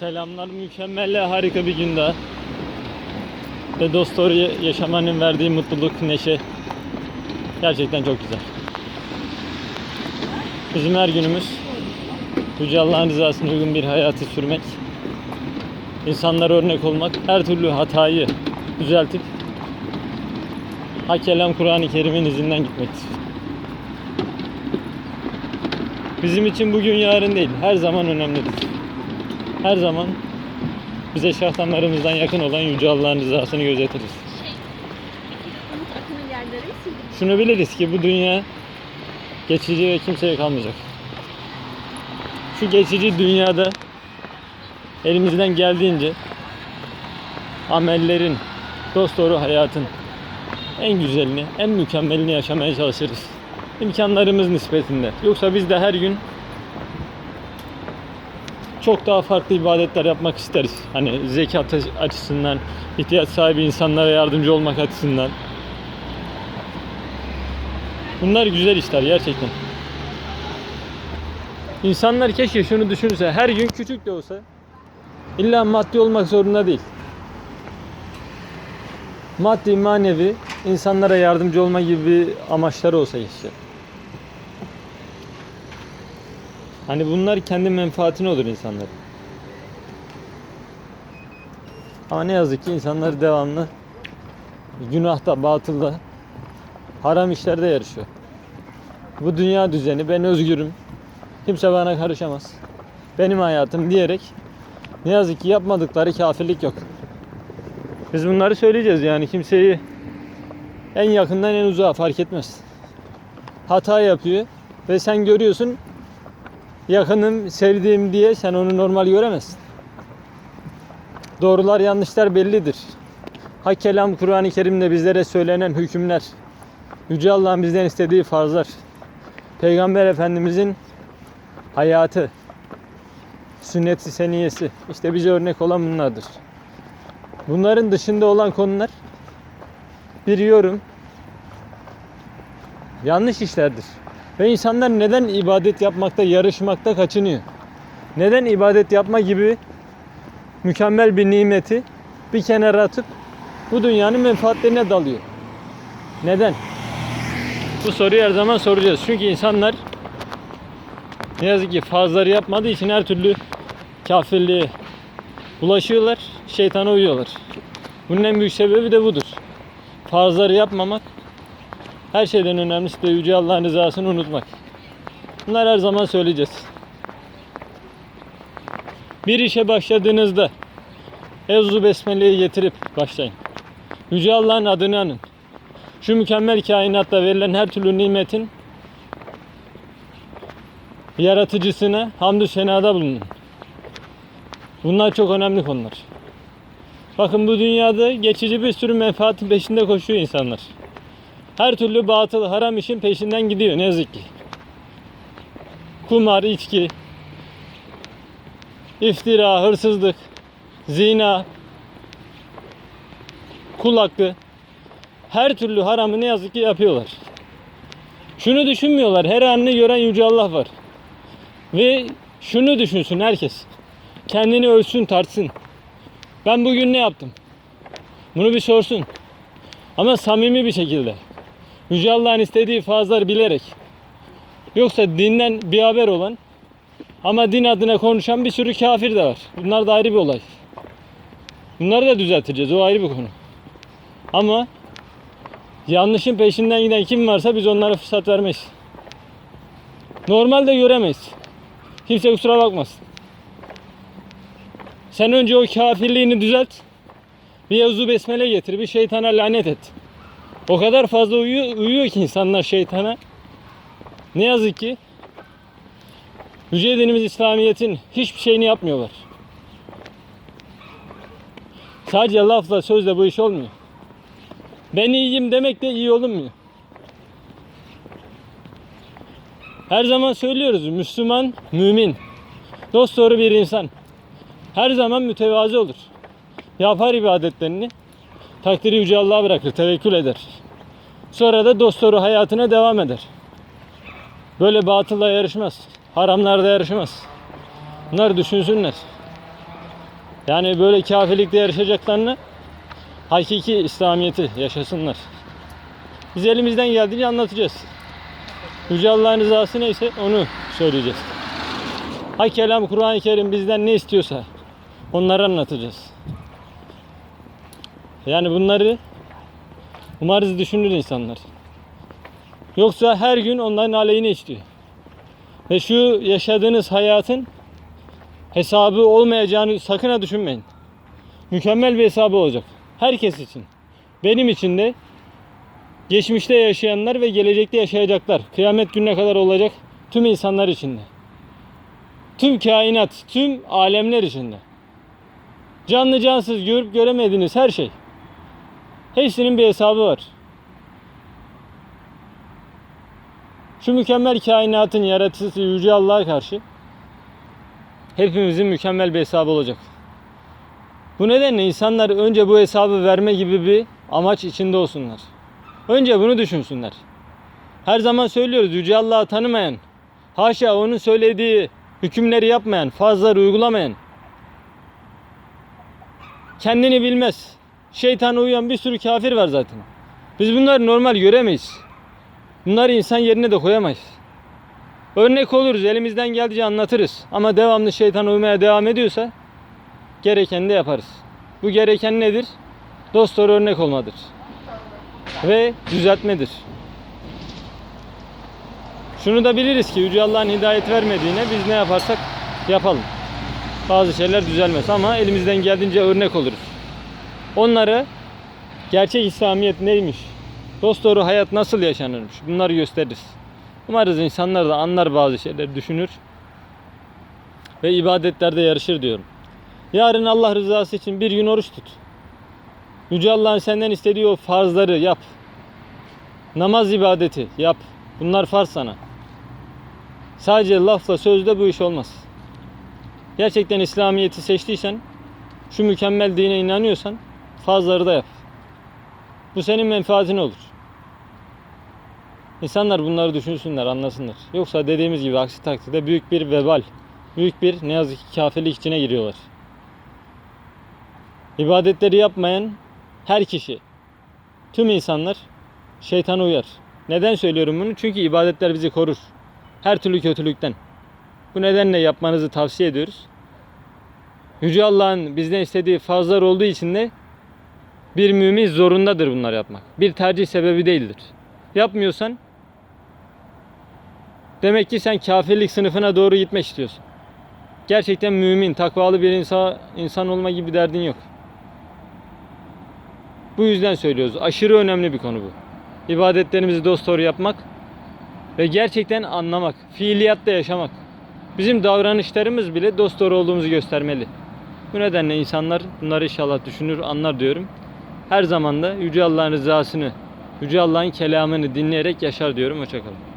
Selamlar mükemmel harika bir gün daha. Ve dost doğru yaşamanın verdiği mutluluk, neşe gerçekten çok güzel. Bizim her günümüz Yüce Allah'ın rızasına uygun bir hayatı sürmek, insanlara örnek olmak, her türlü hatayı düzeltip Hak kelam Kur'an-ı Kerim'in izinden gitmektir. Bizim için bugün yarın değil, her zaman önemlidir. Her zaman bize şah damarımızdan yakın olan Yüce Allah'ın rızasını gözetiriz. Şunu biliriz ki bu dünya geçici ve kimseye kalmayacak. Şu geçici dünyada elimizden geldiğince amellerin, dost doğru hayatın en güzelini, en mükemmelini yaşamaya çalışırız. İmkanlarımız nispetinde. Yoksa biz de her gün çok daha farklı ibadetler yapmak isteriz. Hani zekat açısından, ihtiyaç sahibi insanlara yardımcı olmak açısından. Bunlar güzel işler gerçekten. İnsanlar keşke şunu düşünse, her gün küçük de olsa illa maddi olmak zorunda değil. Maddi, manevi insanlara yardımcı olma gibi amaçları olsa işte. Hani bunlar kendi menfaatine olur insanların. Ama ne yazık ki insanlar devamlı günahta, batılda, haram işlerde yarışıyor. Bu dünya düzeni, ben özgürüm, kimse bana karışamaz, benim hayatım diyerek ne yazık ki yapmadıkları kafirlik yok. Biz bunları söyleyeceğiz yani kimseyi en yakından en uzağa fark etmez. Hata yapıyor ve sen görüyorsun yakınım, sevdiğim diye sen onu normal göremezsin. Doğrular yanlışlar bellidir. Hak kelam Kur'an-ı Kerim'de bizlere söylenen hükümler, Yüce Allah'ın bizden istediği farzlar, Peygamber Efendimizin hayatı, sünnet-i seniyesi, işte bize örnek olan bunlardır. Bunların dışında olan konular bir yorum, yanlış işlerdir. Ve insanlar neden ibadet yapmakta, yarışmakta kaçınıyor? Neden ibadet yapma gibi mükemmel bir nimeti bir kenara atıp bu dünyanın menfaatlerine dalıyor? Neden? Bu soruyu her zaman soracağız. Çünkü insanlar ne yazık ki fazları yapmadığı için her türlü kafirliğe bulaşıyorlar, şeytana uyuyorlar. Bunun en büyük sebebi de budur. Fazları yapmamak, her şeyden önemlisi de Yüce Allah'ın rızasını unutmak. Bunlar her zaman söyleyeceğiz. Bir işe başladığınızda Evzu Besmele'yi getirip başlayın. Yüce Allah'ın adını anın. Şu mükemmel kainatta verilen her türlü nimetin yaratıcısına hamdü senada bulunun. Bunlar çok önemli konular. Bakın bu dünyada geçici bir sürü menfaatin peşinde koşuyor insanlar. Her türlü batıl, haram işin peşinden gidiyor ne yazık ki. Kumar, içki, iftira, hırsızlık, zina, kul hakkı, her türlü haramı ne yazık ki yapıyorlar. Şunu düşünmüyorlar. Her anını gören Yüce Allah var. Ve şunu düşünsün herkes. Kendini ölsün tartsın. Ben bugün ne yaptım? Bunu bir sorsun. Ama samimi bir şekilde. Yüce Allah'ın istediği fazlar bilerek. Yoksa dinden bir haber olan ama din adına konuşan bir sürü kafir de var. Bunlar da ayrı bir olay. Bunları da düzelteceğiz. O ayrı bir konu. Ama yanlışın peşinden giden kim varsa biz onlara fırsat vermeyiz. Normalde göremeyiz. Kimse kusura bakmasın. Sen önce o kafirliğini düzelt. Bir Yavzu Besmele getir. Bir şeytana lanet et. O kadar fazla uyuyor, uyuyor ki insanlar şeytana. Ne yazık ki Yüce dinimiz İslamiyet'in hiçbir şeyini yapmıyorlar. Sadece lafla sözle bu iş olmuyor. Ben iyiyim demek de iyi olunmuyor. Her zaman söylüyoruz Müslüman, mümin, dost doğru bir insan. Her zaman mütevazi olur. Yapar ibadetlerini. Takdiri Yüce Allah'a bırakır, tevekkül eder. Sonra da dost doğru hayatına devam eder. Böyle batılla yarışmaz. Haramlarda yarışmaz. Bunlar düşünsünler. Yani böyle kafirlikte yarışacaklarını hakiki İslamiyeti yaşasınlar. Biz elimizden geldiğince anlatacağız. Yüce Allah'ın rızası neyse onu söyleyeceğiz. Hak kelam Kur'an-ı Kerim bizden ne istiyorsa onları anlatacağız. Yani bunları umarız düşünür insanlar. Yoksa her gün onların aleyhine işliyor. Ve şu yaşadığınız hayatın hesabı olmayacağını sakın ha düşünmeyin. Mükemmel bir hesabı olacak. Herkes için. Benim için de geçmişte yaşayanlar ve gelecekte yaşayacaklar. Kıyamet gününe kadar olacak tüm insanlar için de. Tüm kainat, tüm alemler içinde. Canlı cansız görüp göremediğiniz her şey. Hepsinin bir hesabı var. Şu mükemmel kainatın yaratıcısı Yüce Allah'a karşı hepimizin mükemmel bir hesabı olacak. Bu nedenle insanlar önce bu hesabı verme gibi bir amaç içinde olsunlar. Önce bunu düşünsünler. Her zaman söylüyoruz Yüce Allah'ı tanımayan, haşa onun söylediği hükümleri yapmayan, fazları uygulamayan, kendini bilmez, şeytana uyan bir sürü kafir var zaten. Biz bunları normal göremeyiz. Bunları insan yerine de koyamayız. Örnek oluruz, elimizden geldiğince anlatırız. Ama devamlı şeytana uymaya devam ediyorsa gerekeni de yaparız. Bu gereken nedir? Dost doğru örnek olmadır. Ve düzeltmedir. Şunu da biliriz ki Yüce Allah'ın hidayet vermediğine biz ne yaparsak yapalım. Bazı şeyler düzelmez ama elimizden geldiğince örnek oluruz. Onlara gerçek İslamiyet neymiş? Dost doğru hayat nasıl yaşanırmış? Bunları gösteririz. Umarız insanlar da anlar bazı şeyler düşünür ve ibadetlerde yarışır diyorum. Yarın Allah rızası için bir gün oruç tut. Yüce Allah'ın senden istediği o farzları yap. Namaz ibadeti yap. Bunlar farz sana. Sadece lafla sözle bu iş olmaz. Gerçekten İslamiyet'i seçtiysen, şu mükemmel dine inanıyorsan farzları da yap. Bu senin menfaatine olur. İnsanlar bunları düşünsünler, anlasınlar. Yoksa dediğimiz gibi aksi takdirde büyük bir vebal, büyük bir ne yazık ki kafirlik içine giriyorlar. İbadetleri yapmayan her kişi, tüm insanlar şeytana uyar. Neden söylüyorum bunu? Çünkü ibadetler bizi korur. Her türlü kötülükten. Bu nedenle yapmanızı tavsiye ediyoruz. Yüce Allah'ın bizden istediği fazlar olduğu için de bir mümin zorundadır bunlar yapmak. Bir tercih sebebi değildir. Yapmıyorsan demek ki sen kafirlik sınıfına doğru gitmek istiyorsun. Gerçekten mümin, takvalı bir insan, insan olma gibi derdin yok. Bu yüzden söylüyoruz. Aşırı önemli bir konu bu. İbadetlerimizi dosdoğru yapmak ve gerçekten anlamak, fiiliyatta yaşamak. Bizim davranışlarımız bile dosdoğru olduğumuzu göstermeli. Bu nedenle insanlar bunları inşallah düşünür, anlar diyorum. Her zaman da Yüce Allah'ın rızasını, Yüce Allah'ın kelamını dinleyerek yaşar diyorum. Hoşçakalın.